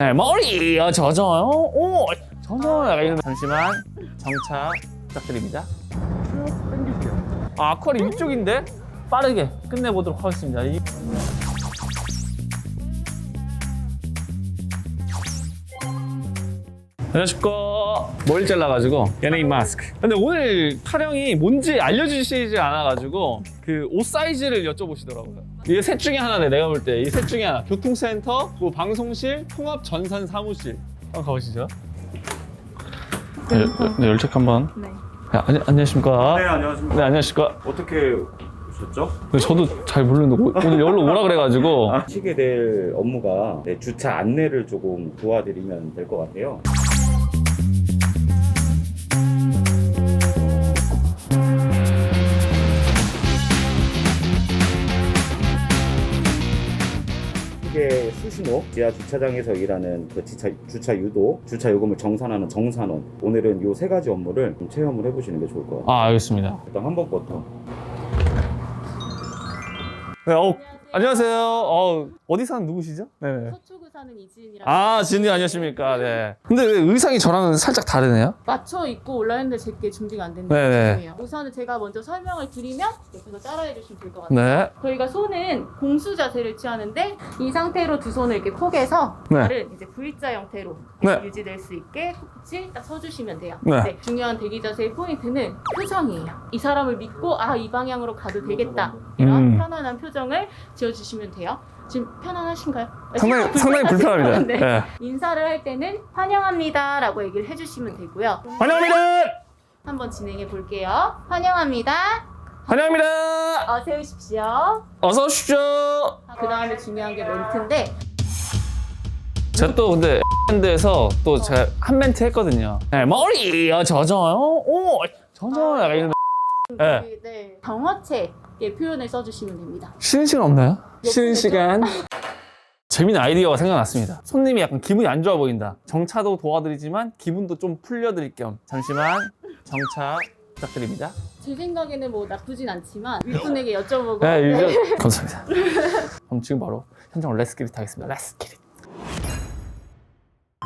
네, 머리 어, 젖어요. 오, 젖어. 약간 이런 잠시만 정차 부탁드립니다. 아, 아쿠아리 이쪽인데 빠르게 끝내보도록 하겠습니다. 이- 안녕하십니까. 머리 잘라가지고 연예인 마스크. 근데 오늘 촬영이 뭔지 알려주시지 않아가지고 그 옷 사이즈를 여쭤보시더라고요. 이게 셋 중에 하나네. 내가 볼 때 이 셋 중에 하나. 교통센터, 뭐 방송실, 통합 전산 사무실. 한번 가보시죠. 네, 네, 열책 한번. 네. 야, 안녕, 안녕하십니까. 네 안녕하십니까. 네, 안녕하십니까. 어떻게 오셨죠? 저도 잘 모르는데 오- 오늘 여기로 오라 그래가지고 하시게 될 업무가 네, 주차 안내를 조금 도와드리면 될 것 같아요. 신호 지하 주차장에서 일하는 그 주차, 주차 유도, 주차 요금을 정산하는 정산원. 오늘은 요 세 가지 업무를 좀 체험을 해보시는 게 좋을 것 같아요. 아 알겠습니다. 일단 한 번부터 네, 어, 안녕하세요. 어, 어디 사는 누구시죠? 네네. 서초구 사는 이지은이랑 아 진님 안녕하십니까. 네. 근데 왜 의상이 저랑은 살짝 다르네요? 맞춰 입고 올라왔는데 제게 준비가 안 됐는데 네네. 죄송해요. 우선은 제가 먼저 설명을 드리면 옆에서 따라해 주시면 될 것 같아요. 네. 저희가 손은 공수 자세를 취하는데 이 상태로 두 손을 이렇게 포개서 네. 발은 이제 V자 형태로 네. 유지될 수 있게 코끝을 딱 서주시면 돼요. 네. 중요한 대기 자세의 포인트는 표정이에요. 이 사람을 믿고 아 이 방향으로 가도 되겠다 이런 음. 편안한 표정을 지어주시면 돼요. 지금 편안하신가요? 상당히 살짝 상당히 불편합니다. 네. 네. 인사를 할 때는 환영합니다 라고 얘기를 해주시면 되고요. 환영합니다. 한번 진행해 볼게요. 환영합니다. 환영합니다. 어, 세우십시오. 어서 오십시오. 그 다음에 중요한 게 멘트인데 제가 또 근데 밴드에서 또 제가 한 멘트 했거든요. 네, 머리 어, 젖어요. 오, 젖어. 약간 이런. 네. 네. 네. 경어체 의 표현을 써주시면 됩니다. 쉬는 시간 없나요? 쉬는 시간. 재미있는 아이디어가 생각났습니다. 손님이 약간 기분이 안 좋아 보인다. 정차도 도와드리지만 기분도 좀 풀려드릴 겸 잠시만 정차 부탁드립니다. 제 생각에는 뭐 나쁘진 않지만 윗분에게 여쭤보고 네, 네. 유저 감사합니다. 그럼 지금 바로 현장 레스키릿 하겠습니다. 레스키릿.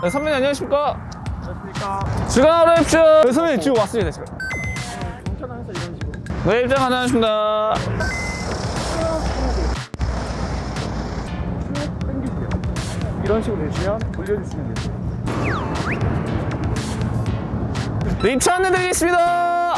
네, 선배님 안녕하십니까? 안녕하십니까? 주간 하루 입쇼. 네, 선배님 지금 왔습니다 지금. 네, 입장 당기세요. 이런 식으로 해주면 올려주시면 돼요. 네, 입차 안내드리겠습니다.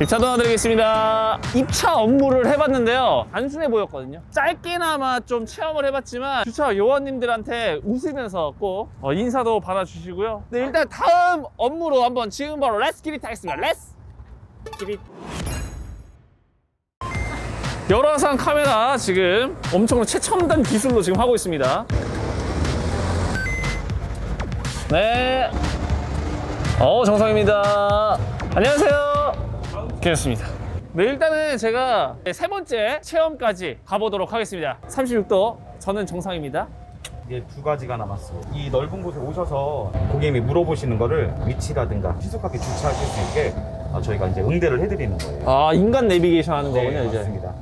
입차 도와드리겠습니다. 입차 업무를 해봤는데요. 단순해 보였거든요. 짧게나마 좀 체험을 해봤지만 주차 요원님들한테 웃으면서 꼭 어, 인사도 받아주시고요. 네, 일단 다음 업무로 한번 지금 바로 렛츠 기릿 하겠습니다. 렛츠 기릿. 열화상 카메라 지금 엄청 최첨단 기술로 지금 하고 있습니다. 네. 어, 정상입니다. 안녕하세요. 괜찮습니다. 네, 일단은 제가 세 번째 체험까지 가보도록 하겠습니다. 36도, 저는 정상입니다. 이게 두 가지가 남았어요. 이 넓은 곳에 오셔서 고객님이 물어보시는 거를 위치라든가 신속하게 주차하실 수 있게 어, 저희가 이제 응대를 해드리는 거예요. 아, 인간 내비게이션 하는 거군요, 이제. 맞습니다.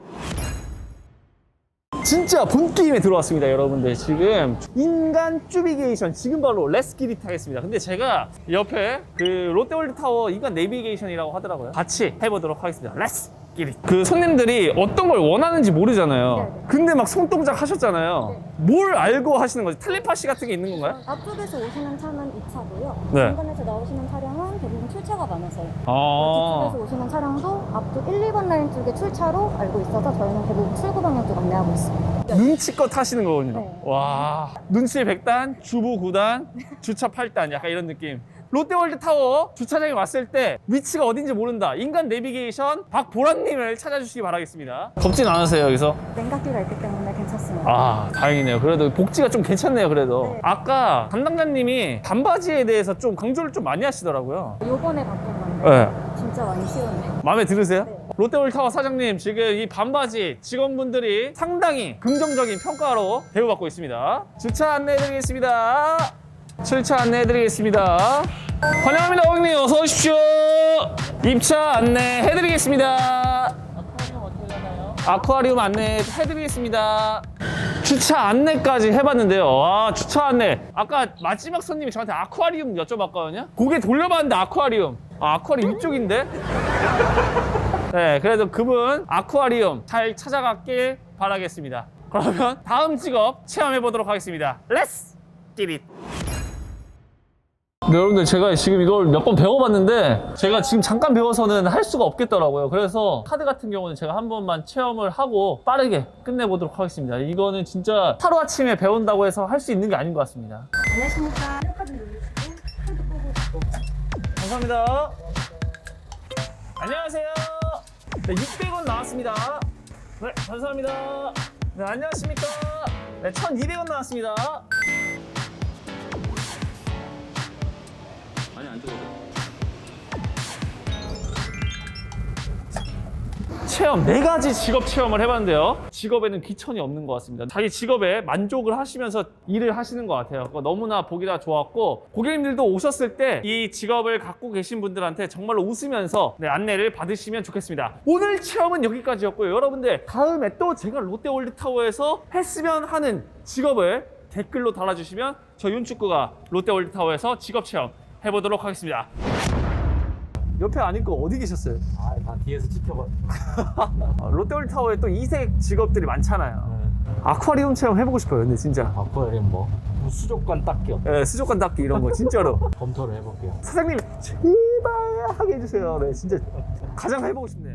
진짜 본 게임에 들어왔습니다, 여러분들. 지금 인간 쭈비게이션 지금 바로 레스키릿 하겠습니다. 근데 제가 옆에 그 롯데월드 타워 인간 내비게이션이라고 하더라고요. 같이 해보도록 하겠습니다. 레 스키릿. 그 손님들이 어떤 걸 원하는지 모르잖아요. 근데 막 손동작 하셨잖아요. 뭘 알고 하시는 거지? 텔레파시 같은 게 있는 건가요? 앞쪽에서 오시는 차는 2차고요. 네. 중간에서 나오시는 차량은 대부분 출차가 많아서요. 아. 뒤쪽에서 오시는 차량도 앞쪽 1, 2번 라인 쪽에 출차로 알고 있어서 저희는 대부분 출구 방향 쪽 안내하고 있습니다. 눈치껏 하시는 거군요. 네. 와. 눈치 100단, 주부 9단, 주차 8단. 약간 이런 느낌. 롯데월드 타워 주차장에 왔을 때 위치가 어딘지 모른다. 인간 내비게이션 박보라님을 찾아주시기 바라겠습니다. 덥진 않으세요, 여기서? 냉각기가 있기 때문에 괜찮습니다. 아, 다행이네요. 그래도 복지가 좀 괜찮네요, 그래도. 네. 아까 담당자님이 반바지에 대해서 좀 강조를 좀 많이 하시더라고요. 요번에 바꾼 건데 네. 진짜 많이 시원해요. 마음에 들으세요? 네. 롯데월드 타워 사장님 지금 이 반바지 직원분들이 상당히 긍정적인 평가로 대우받고 있습니다. 주차 안내해드리겠습니다. 출차 안내해드리겠습니다. 환영합니다, 고객님. 어서 오십시오. 입차 안내해드리겠습니다. 아쿠아리움 안내해드리겠습니다. 주차 안내까지 해봤는데요. 아, 주차 안내. 아까 마지막 손님이 저한테 아쿠아리움 여쭤봤거든요. 고개 돌려봤는데 아쿠아리움. 아, 아쿠아리움 이쪽인데? 네, 그래도 그분 아쿠아리움 잘 찾아갔길 바라겠습니다. 그러면 다음 직업 체험해 보도록 하겠습니다. 렛츠 기릿! 네, 여러분들 제가 지금 이걸 몇 번 배워봤는데 제가 지금 잠깐 배워서는 할 수가 없겠더라고요. 그래서 카드 같은 경우는 제가 한 번만 체험을 하고 빠르게 끝내보도록 하겠습니다. 이거는 진짜 하루아침에 배운다고 해서 할 수 있는 게 아닌 것 같습니다. 안녕하십니까. 감사합니다. 안녕하세요. 네, 600원 나왔습니다. 네, 감사합니다. 네, 안녕하십니까. 네, 1200원 나왔습니다. 체험 네 가지 직업 체험을 해봤는데요. 직업에는 귀천이 없는 것 같습니다. 자기 직업에 만족을 하시면서 일을 하시는 것 같아요. 너무나 보기 다 좋았고 고객님들도 오셨을 때 이 직업을 갖고 계신 분들한테 정말로 웃으면서 네, 안내를 받으시면 좋겠습니다. 오늘 체험은 여기까지였고요. 여러분들 다음에 또 제가 롯데월드타워에서 했으면 하는 직업을 댓글로 달아주시면 저 윤축구가 롯데월드타워에서 직업 체험 해보도록 하겠습니다. 옆에 아니고 어디 계셨어요? 아, 다 뒤에서 지켜봐. 어, 롯데월드타워에 또 이색 직업들이 많잖아요. 아쿠아리움 체험 해보고 싶어요, 근데 진짜. 아쿠아리움 뭐 수족관 닦기요. 예, 수족관 닦기 이런 거 진짜로. 검토를 해볼게요. 사장님 제발 하게 해주세요. 네, 진짜 가장 해보고 싶네요.